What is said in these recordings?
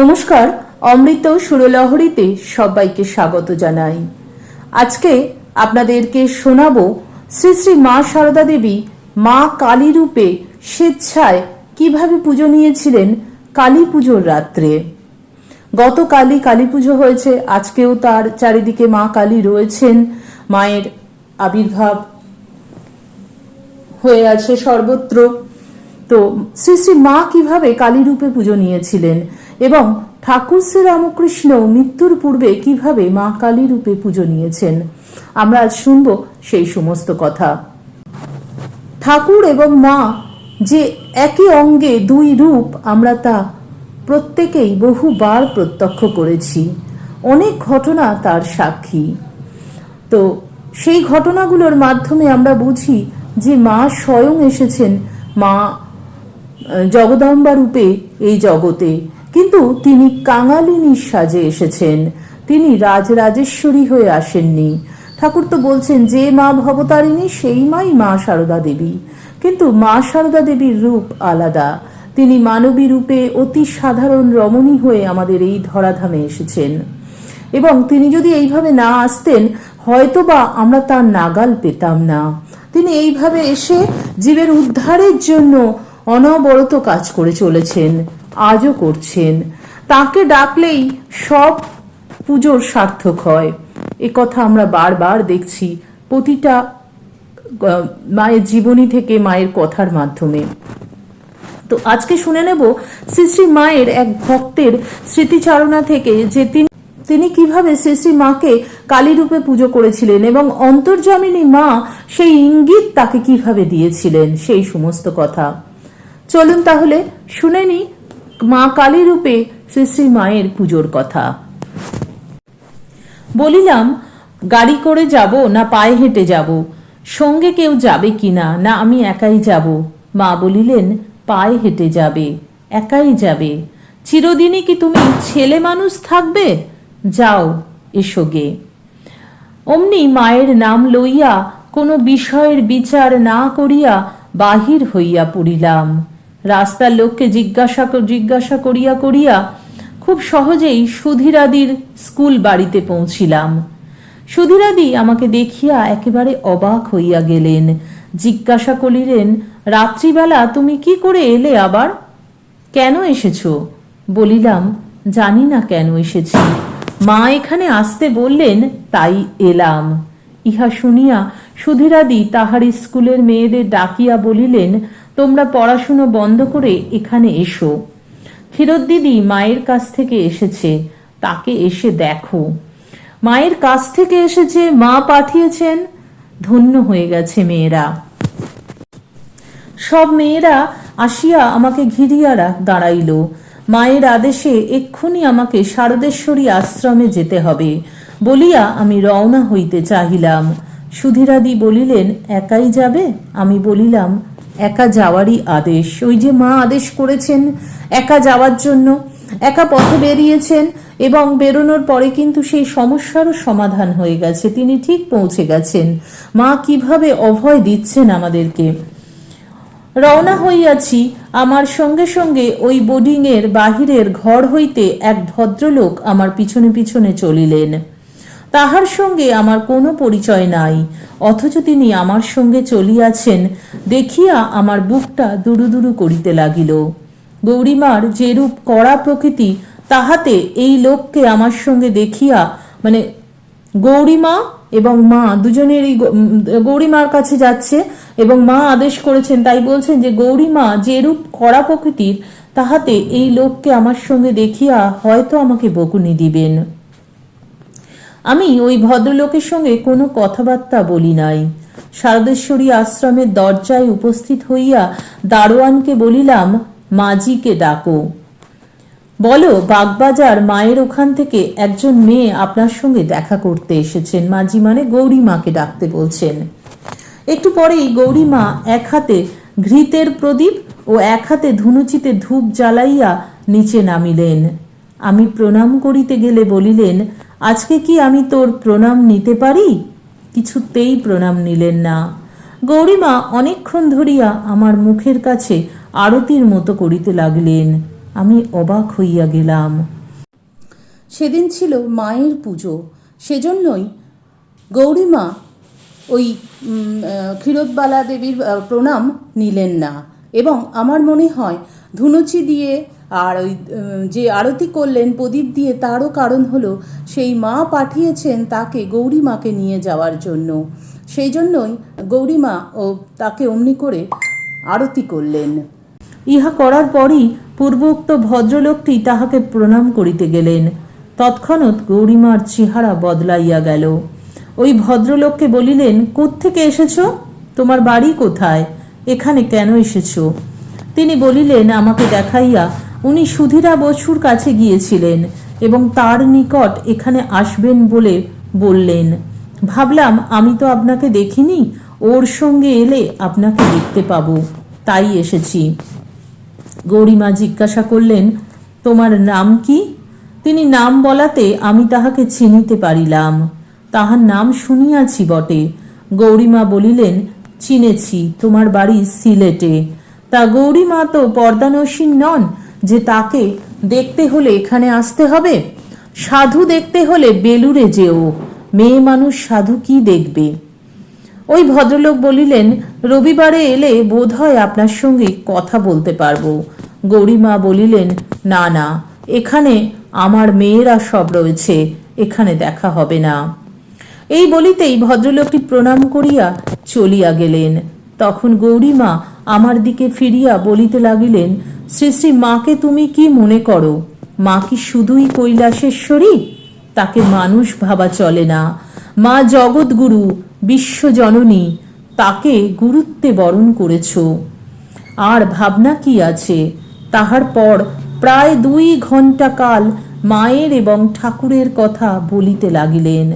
নমস্কার, অমৃত সুরলহরীতে সবাইকে স্বাগত জানাই। আজকে আপনাদেরকে শোনাবো শ্রী শ্রী মা সারদা দেবী মা কালী রূপে স্বেচ্ছায় কীভাবে পুজো নিয়েছিলেন কালী পুজোর রাত্রে। গতকালই কালী পুজো হয়েছে, আজকেও তার চারিদিকে মা কালী রয়েছেন, মায়ের আবির্ভাব হয়ে আছে সর্বত্র। তো শ্রী শ্রী মা কীভাবে কালী রূপে পুজো নিয়েছিলেন? এবং ঠাকুর শ্রী রামকৃষ্ণ মৃত্যুর পূর্বে কীভাবে মা কালী রূপে পুজো নিয়েছেন। আমরা আজ শুনব সেই সমস্ত কথা। ঠাকুর এবং মা যে একই অঙ্গে দুই রূপ আমরা তা প্রত্যেকেই বহুবার প্রত্যক্ষ করেছি। অনেক ঘটনা তার সাক্ষী। তো সেই ঘটনাগুলোর মাধ্যমে আমরা বুঝি যে মা স্বয়ং এসেছেন মা জগদম্বা রূপে এই জগতে। কিন্তু তিনি কাঙালিনীর সাজে এসেছেন। তিনি রাজরাজেশ্বরী হয়ে আসেননি। ঠাকুর তো বলছেন, যে মা ভবতারিণী, সেই মাই মা সারদা দেবী। কিন্তু মা সারদা দেবীর রূপ আলাদা। তিনি মানবী রূপে অতি সাধারণ রমণী হয়ে আমাদের এই ধরাধামে এসেছেন। এবং তিনি যদি এইভাবে না আসতেন, হয়তোবা আমরা তার নাগাল পেতাম না। তিনি এইভাবে এসে জীবের উদ্ধারের জন্য অনবরত কাজ করে চলেছেন। আজও করছেন। তাকে ডাকলেই সব পুজোর সার্থক হয়। এ কথা আমরা বারবার দেখছি প্রতিটা মায়ের জীবনী থেকে মায়ের কথার মাধ্যমে। তো আজকে শুনে নেব শ্রী শ্রী মায়ের এক ভক্তের স্মৃতিচারণা থেকে যে তিনি তিনি কীভাবে শ্রী শ্রী মাকে কালী রূপে পুজো করেছিলেন এবং অন্তর্জামিনী মা সেই ইঙ্গিত তাকে কীভাবে দিয়েছিলেন, সেই সমস্ত কথা। চলুন তাহলে শুনে নি মা কালী রূপে শ্রী শ্রী মায়ের পুজোর কথা। বলিলাম, গাড়ি করে যাব না পায়ে হেঁটে যাব? সঙ্গে কেউ যাবে কিনা না, আমি একাই যাব। মা বলিলেন, পায়ে হেঁটে যাবে, একাই যাবে। চিরদিনই কি তুমি ছেলে মানুষ থাকবে? যাও, এসো গে। অমনি মায়ের নাম লইয়া কোনো বিষয়ের বিচার না করিয়া বাহির হইয়া পড়িলাম। রাস্তার লোককে জিজ্ঞাসা জিজ্ঞাসা করিয়া করিয়া খুব সহজেই সুধীরাদির স্কুল বাড়িতে পৌঁছিলাম। সুধীরাদি আমাকে দেখিয়া একেবারে অবাক হইয়া গেলেন। জিজ্ঞাসা করিলেন, রাত্রিবেলা তুমি কি করে এলে আবার? কেন এসেছ? বলিলাম, জানি না কেন এসেছি। মা এখানে আসতে বললেন, তাই এলাম। ইহা শুনিয়া সুধীরাদি তাহার স্কুলের মেয়েদের ডাকিয়া বলিলেন তোমরা পড়াশুনো বন্ধ করে এখানে এসো। ফিরত দিদি মায়ের কাছ থেকে এসেছে, তাকে এসে দেখো। মায়ের কাছ থেকে এসেছে, মা পাঠিয়েছেন, ধন্য হয়ে গেছে মেয়েরা। সব মেয়েরা আসিয়া আমাকে ঘিরিয়া রা- দাঁড়াইল। মায়ের আদেশে এক্ষুনি আমাকে শারদেশ্বরী আশ্রমে যেতে হবে বলিয়া আমি রওনা হইতে চাহিলাম। সুধীরাদি বলিলেন, একাই যাবে? আমি বলিলাম একা যাওয়ারই আদেশ। ওই যে মা আদেশ করেছেন একা যাওয়ার জন্য। একা পথে বেরিয়েছেন এবং বেরোনোর পরে কিন্তু সেই সমস্যারও সমাধান হয়ে গেছে। তিনি ঠিক পৌঁছে গেছেন। মা কীভাবে অভয় দিচ্ছেন আমাদেরকে? রওনা হইয়াছি আমার সঙ্গে সঙ্গে ওই বোর্ডিং এর বাহিরের ঘর হইতে এক ভদ্রলোক আমার পিছনে পিছনে চলিলেন। তাহার সঙ্গে আমার কোনো পরিচয় নাই, অথচ তিনি আমার সঙ্গে চলিয়াছেন, দেখিয়া আমার বুকটা দুরু দুরু করিতে লাগিল। গৌরীমার যেরূপ কড়া প্রকৃতি, তাহাতে এই লোককে আমার সঙ্গে দেখিয়া মানে গৌরীমা এবং মা দুজনেরই গৌরীমার কাছে যাচ্ছে এবং মা আদেশ করেছেন, তাই বলছেন যে গৌরীমা যেরূপ কড়া প্রকৃতির, তাহাতে এই লোককে আমার সঙ্গে দেখিয়া হয়তো আমাকে বকুনি দিবেন। আমি ওই ভদ্রলোকের সঙ্গে কোনো কথাবার্তা বলি নাই। শারদেশ্বরী আশ্রমের দরজায় উপস্থিত হইয়া দারোয়ানকে বলিলাম মাজিকে ডাকো। বলো, বাগবাজার মায়ের ওখান থেকে একজন মেয়ে আপনার সঙ্গে দেখা করতে এসেছেন। মাঝি মানে গৌরী মাকে ডাকতে বলছেন। একটু পরেই গৌরী মা এক হাতে ঘৃতের প্রদীপ ও এক হাতে ধুনুচিতে ধূপ জ্বালাইয়া নিচে নামিলেন। আমি প্রণাম করিতে গেলে বলিলেন, আজকে কি আমি তোর প্রণাম নিতে পারি? কিছুতেই প্রণাম নিলেন না। গৌরীমা অনেকক্ষণ ধরিয়া আমার মুখের কাছে আরতির মতো করিতে লাগলেন। আমি অবাক হইয়া গেলাম। সেদিন ছিল মায়ের পুজো। সেজন্যই গৌরীমা ওই ক্ষীরোদবালা দেবীর প্রণাম নিলেন না। এবং আমার মনে হয় ধুনুচি দিয়ে আর ওই যে আরতি করলেন প্রদীপ দিয়ে তারও কারণ হলো সেই মা পাঠিয়েছেন তাকে গৌরীমাকে নিয়ে যাওয়ার জন্য। সেই জন্যই গৌরীমা ও তাকে অমনি করে আরতি করলেন। ইহা করার পরই পূর্বোক্ত ভদ্রলোকটি তাহাকে প্রণাম করিতে গেলেন। তৎক্ষণাৎ গৌরীমার চেহারা বদলাইয়া গেল। ওই ভদ্রলোককে বলিলেন, কোত্থেকে এসেছ? তোমার বাড়ি কোথায়? এখানে কেন এসেছ? তিনি বলিলেন, আমাকে দেখাইয়া উনি সুধীরা বসুর কাছে গিয়েছিলেন এবং তার নিকট এখানে আসবেন বলে বললেন, ভাবলাম আমি তো আপনাকে দেখিনি, ওর সঙ্গে এলে আপনাকে দেখতে পাবো। তাই এসেছি। গৌরীমা জিজ্ঞাসা করলেন, তোমার নাম কি? তিনি নাম বলাতে আমি তাহাকে চিনিতে পারিলাম। তাহার নাম শুনিয়াছি বটে। গৌরীমা বলিলেন, চিনেছি, তোমার বাড়ি সিলেটে। তা গৌরীমা তো পর্দানসীন নন যে তাকে দেখতে হলে এখানে আসতে হবে, সাধু দেখতে হলে বেলুরে যেও, মেয়ে মানুষ সাধু কি দেখবে? ওই ভদ্রলোক বলিলেন, রবিবারে এলে বোধ হয় আপনার সঙ্গে কথা বলতে পারব। গৌরীমা বলিলেন, না না, এখানে আমার মেয়েরা সব রয়েছে, এখানে দেখা হবে না। এই বলিতেই ভদ্রলোকটি প্রণাম করিয়া চলিয়া গেলেন। তখন গৌরীমা আমার দিকে ফিরিয়া বলিতে লাগিলেন, শ্রী শ্রী মাকে তুমি কি মনে করো? মা কি শুধুই কৈলাসেশ্বরী? তাকে মানুষ ভাবা চলে না। মা জগৎগুরু, বিশ্বজননী, তাকে গুরুত্বে বরণ করেছ। আর ভাবনা কি আছে? তাহার পর প্রায় দুই ঘণ্টা কাল মায়ের এবং ঠাকুরের কথা বলিতে লাগিলেন।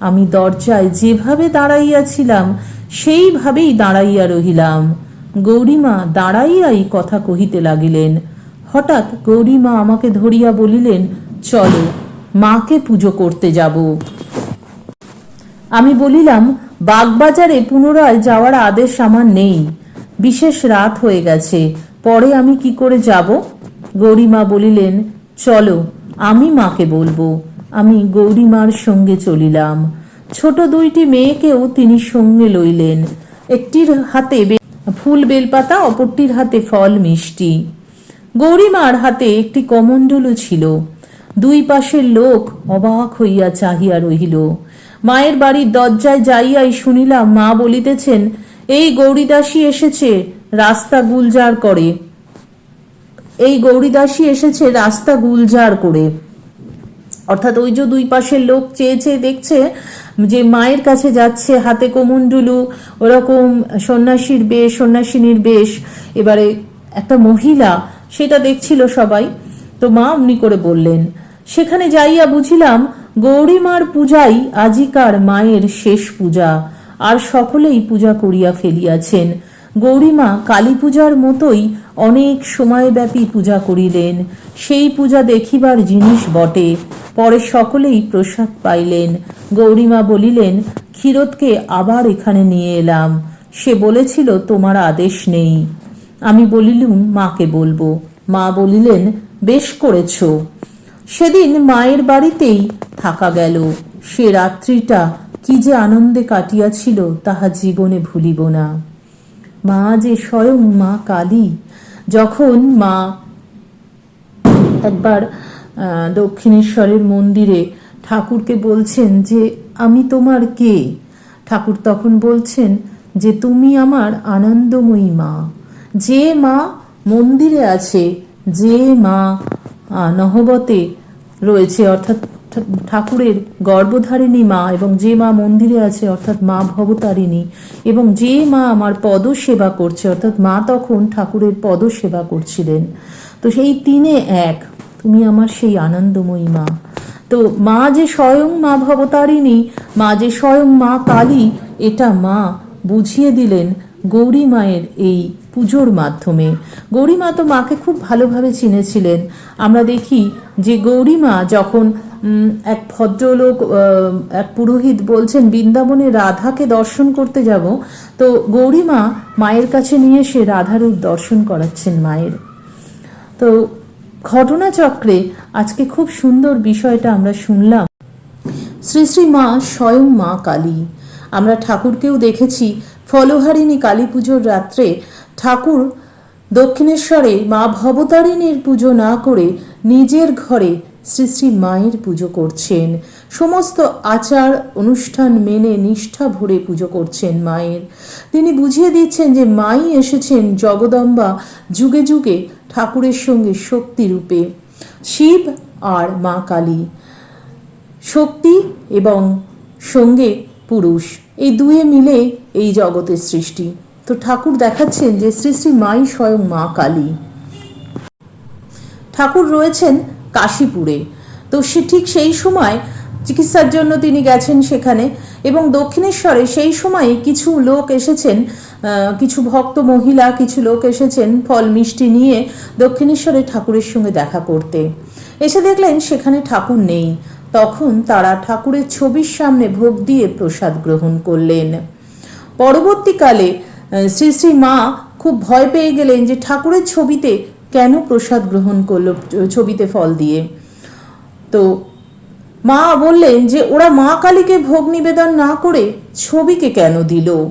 আমি দরজায় যেভাবে দাঁড়াইয়াছিলাম, সেইভাবেই দাঁড়াইয়া রহিলাম। গৌরীমা দাঁড়াইয়াই কথা কহিতে লাগিলেন। হঠাৎ গৌরীমা আমাকে ধরিয়া বলিলেন, চলো, মাকে পুজো করতে যাব। আমি বলিলাম, বাগবাজারে পুনরায় যাওয়ার আদেশ আমার নেই। বিশেষ রাত হয়ে গেছে, পরে আমি কি করে যাব? গৌরীমা বলিলেন, চলো, আমি মাকে বলব। আমি গৌরীমার সঙ্গে চলিলাম। ছোট দুইটি মেয়েকেও তিনি সঙ্গে লইলেন। একটির হাতে ফুল বেলপাতা, অপরটির হাতে ফল মিষ্টি। গৌরীমার হাতে একটি কমণ্ডলও ছিল। দুই পাশের লোক অবাক হইয়া চাহিয়া রহিল। মায়ের বাড়ির দরজায় যাইয়াই শুনিলাম মা বলিতেছেন, এই গৌরীদাসী এসেছে, রাস্তা গুলজার করে। এই গৌরীদাসী এসেছে রাস্তা গুলজার করে। অর্থাৎ ওই যে দুই পাশের লোক চেয়ে চেয়ে দেখছে যে মায়ের কাছে যাচ্ছে, হাতে কোমণ্ডুলু, ওরকম সন্ন্যাসীর বেশ, সন্ন্যাসিনীর বেশ। এবারে একটা মহিলা সেটা দেখছিল সবাই। তো মা অমনি করে বললেন, সেখানে যাইয়া বুঝিলাম গৌরীমার পূজাই আজিকার মায়ের শেষ পূজা, আর সকলেই পূজা করিয়া ফেলিয়াছেন। গৌরীমা কালী পূজার মতোই অনেক সময়ব্যাপী পূজা করিলেন। সেই পূজা দেখিবার জিনিস বটে। পরে সকলেই প্রসাদ পাইলেন। গৌরীমা বলিলেন, ক্ষীরোদকে আবার এখানে নিয়ে এলাম। সে বলেছিল, তোমার আদেশ নেই। আমি বলিলুম, মাকে বলব। মা বলিলেন, বেশ করেছ। সেদিন মায়ের বাড়িতেই থাকা গেল। সে রাত্রিটা কি যে আনন্দে কাটিয়াছিল, তাহা জীবনে ভুলিব না। মা যে স্বয়ং মা কালী, যখন মা একবার দক্ষিণেশ্বরের মন্দিরে ঠাকুরকে বলছেন যে, আমি তোমার কে? ঠাকুর তখন বলছেন যে, তুমি আমার আনন্দময়ী মা। যে মা মন্দিরে আছে, যে মা নহবতে রয়েছে। অর্থাৎ ঠা- ঠাকুরের গর্ভধারিণী মা এবং যে মা মন্দিরে আছে, অর্থাৎ মা ভবতারিণী, এবং যে মা আমার পদ সেবা করছে, অর্থাৎ মা তখন ঠাকুরের পদ সেবা করছিলেন। তো সেই তিনে এক, তুমি আমার সেই আনন্দময়ী মা। তো মা যে স্বয়ং মা ভবতারিণী, মা যে স্বয়ং মা কালী, এটা মা বুঝিয়ে দিলেন গৌরী মায়ের এই পুজোর মাধ্যমে। গৌরী মা তো মাকে খুব ভালোভাবে চিনেছিলেন। আমরা দেখি যে গৌরী মা যখন এক ভদ্রলোক এক পুরোহিত বলছেন, বৃন্দাবনে রাধাকে দর্শন করতে যাব। তো গৌরী মা মায়ের কাছে নিয়ে এসে রাধারূপ দর্শন করাচ্ছেন মায়ের। তো ঘটনাচক্রে আজকে খুব সুন্দর বিষয়টা আমরা শুনলাম। শ্রী শ্রী মা স্বয়ং মা কালী। আমরা ঠাকুরকেও দেখেছি, ফলহারিণী কালী পুজোর রাত্রে ঠাকুর দক্ষিণেশ্বরে মা ভবতারিণীর পুজো না করে নিজের ঘরে শ্রী শ্রী মায়ের পুজো করছেন। সমস্ত আচার অনুষ্ঠান মেনে নিষ্ঠা ভরে পুজো করছেন মায়ের। তিনি বুঝিয়ে দিচ্ছেন যে মাই এসেছেন জগদম্বা যুগে যুগে ঠাকুরের সঙ্গে শক্তি রূপে। শিব আর মা কালী, শক্তি এবং সঙ্গে পুরুষ। এই দুয়ে মিলে এই জগতের সৃষ্টি। তো ঠাকুর দেখাচ্ছেন যে শ্রী শ্রী মাই স্বয়ং মা কালী। ঠাকুর রয়েছেন কাশীপুরে। তো সে ঠিক সেই সময় চিকিৎসার জন্য তিনি গেছেন সেখানে এবং দক্ষিণেশ্বরে সেই সময় কিছু লোক এসেছেন কিছু ভক্ত মহিলা, কিছু লোক এসেছেন ফল মিষ্টি নিয়ে দক্ষিণেশ্বরে ঠাকুরের সঙ্গে দেখা করতে। এসে দেখলেন সেখানে ঠাকুর নেই। তখন তারা ঠাকুরের ছবির সামনে ভোগ দিয়ে প্রসাদ গ্রহণ করলেন। পরবর্তীকালে শ্রী শ্রী মা খুব ভয় পেয়ে গেলেন যে ঠাকুরের ছবিতে কেন প্রসাদ গ্রহণ করল, ছবিতে ফল দিয়ে। তো মা বললেন যে ওরা মা কালীকে ভোগ নিবেদন না করে ছবিকে কেন দিল?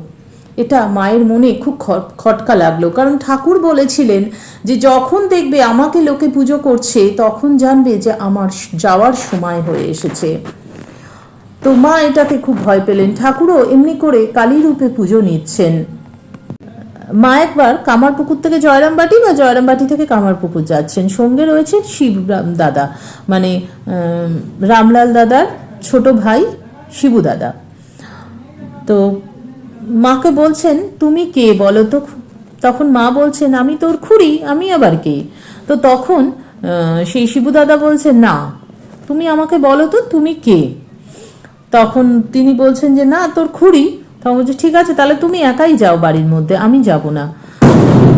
এটা মায়ের মনে খুব খট- খটকা লাগল। কারণ ঠাকুর বলেছিলেন যে যখন দেখবে আমাকে লোকে পুজো করছে, তখন জানবে যে আমার যাওয়ার সময় হয়ে এসেছে। তো মা এটাতে খুব ভয় পেলেন। ঠাকুরও এমনি করে কালী রূপে পুজো নিচ্ছেন। মা একবার কামারপুকুর থেকে জয়রামবাটি বা জয়রামবাটি থেকে কামারপুকুর যাচ্ছেন। সঙ্গে রয়েছেন শিবরাম দাদা মানে রামলাল দাদার ছোট ভাই শিবু দাদা। তো মাকে বলছেন, তুমি কে বলো তো? তখন মা বলছেন, আমি তোর খুড়ি, আমি আবার কে? তো তখন সেই শিবু দাদা বলছেন, না, তুমি আমাকে বলো তো তুমি কে? তখন তিনি বলছেন যে, না, তোর খুঁড়ি তখন বলছে, ঠিক আছে, তাহলে তুমি একাই যাও বাড়ির মধ্যে, আমি যাব না।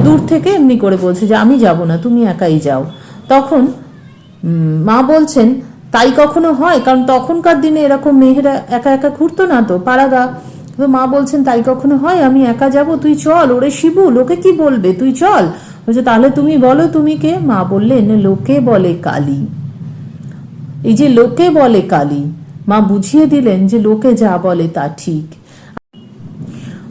দূর থেকে এমনি করে বলছে যে, আমি যাব না, তুমি একাই যাও। তখন মা বলছেন, তাই কখনো হয়? কারণ তখনকার দিনে এরকম মেয়েরা একা একা ঘুরতো না তো পাড়াগা মা বলছেন, তাই কখনো হয়? আমি একা যাব, তুই চল, ওরে শিবু, লোকে কি বলবে? তুই চল। বলছে, তাহলে তুমি বলো, তুমি কে? মা বললেন, লোকে বলে কালী। এই যে, লোকে বলে কালী, মা বুঝিয়ে দিলেন যে, লোকে যা বলে তা ঠিক।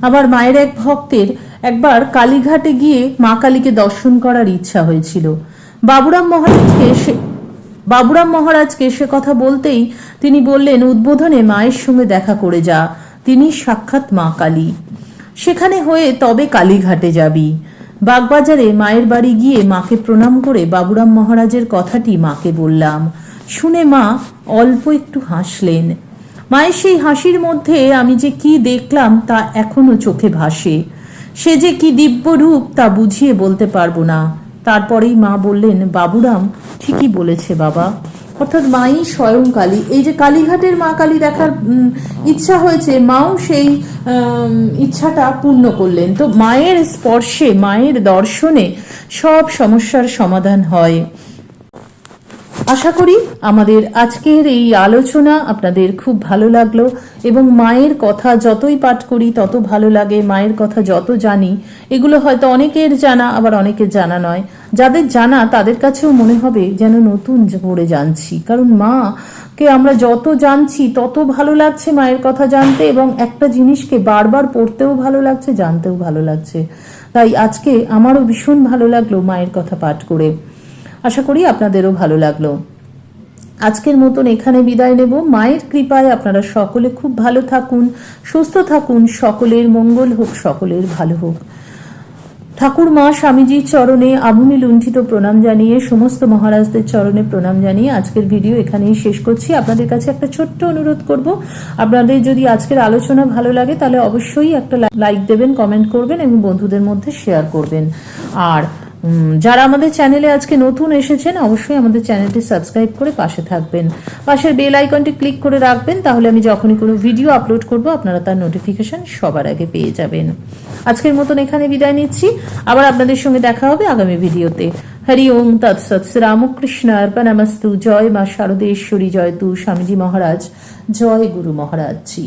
আবার মায়ের এক ভক্তের একবার কালীঘাটে গিয়ে মা কালীকে দর্শন করার ইচ্ছা হয়েছিল। বাবুরাম মহারাজকে সে বাবুরাম মহারাজকে সে কথা বলতেই তিনি বললেন, উদ্বোধনে মায়ের সঙ্গে দেখা করে যা। তিনি সাক্ষাৎ মা কালী। সেখানে হয়ে তবে কালীঘাটে যাবি। বাগবাজারে মায়ের বাড়ি গিয়ে মাকে প্রণাম করে বাবুরাম মহারাজের কথাটি মাকে বললাম। শুনে মা অল্প একটু হাসলেন। মায়ের সেই হাসির মধ্যে আমি যে কি দেখলাম তা এখনও চোখে ভাসে। সে যে কি দিব্য রূপ তা বুঝিয়ে বলতে পারব না। তারপরেই মা বললেন, বাবুরাম, ঠিকই বলেছে বাবা। অর্থাৎ মাই স্বয়ং কালী। এই যে কালীঘাটের মা কালী দেখার ইচ্ছা হয়েছে, মাও সেই ইচ্ছাটা পূর্ণ করলেন। তো মায়ের স্পর্শে, মায়ের দর্শনে সব সমস্যার সমাধান হয়। আশা করি আমাদের আজকের এই আলোচনা আপনাদের খুব ভালো লাগল এবং মায়ের কথা যতই পাঠ করি, তত ভালো লাগে। মায়ের কথা যত জানি, এগুলো হয়তো অনেকের জানা, আবার অনেকের জানা নয়। যাদের জানা, তাদের কাছেও মনে হবে যেন নতুন করে জানছি। কারণ মা কে আমরা যত জানছি, তত ভালো লাগছে মায়ের কথা জানতে এবং একটা জিনিসকে বারবার পড়তেও ভালো লাগছে, জানতেও ভালো লাগছে। তাই আজকে আমারও ভীষণ ভালো লাগল মায়ের কথা পাঠ করে। আশা করি আপনাদেরও ভালো লাগল। আজকের মতন এখানে বিদায় নেব। মায়ের কৃপায় আপনারা সকলে খুব ভালো থাকুন, সুস্থ থাকুন, সকলের মঙ্গল হোক, সকলের ভালো হোক। ঠাকুর মা স্বামীজির চরণে আভূমি লুণ্ঠিত প্রণাম জানিয়ে, সমস্ত মহারাজদের চরণে প্রণাম জানিয়ে আজকের ভিডিও এখানেই শেষ করছি। আপনাদের কাছে একটা ছোট্ট অনুরোধ করব। আপনাদের যদি আজকের আলোচনা ভালো লাগে, তাহলে অবশ্যই একটা লাইক দেবেন, কমেন্ট করবেন এবং বন্ধুদের মধ্যে শেয়ার করবেন। আর যারা আমাদের চ্যানেলে আজকে নতুন এসেছেন, অবশ্যই আমাদের চ্যানেলটি সাবস্ক্রাইব করে পাশে থাকবেন। পাশের বেল আইকনটি ক্লিক করে রাখবেন, তাহলে আমি যখনই কোনো ভিডিও আপলোড করব, আপনারা তার নোটিফিকেশন সবার আগে পেয়ে যাবেন। আজকের মতন এখানে বিদায় নিচ্ছি। আবার আপনাদের সঙ্গে দেখা হবে আগামী ভিডিওতে। হরি ওম তৎসৎ রামকৃষ্ণ অর্পণমস্তু জয় মা শারদেশ্বরী, জয় তু স্বামীজি মহারাজ। জয় গুরু মহারাজ জি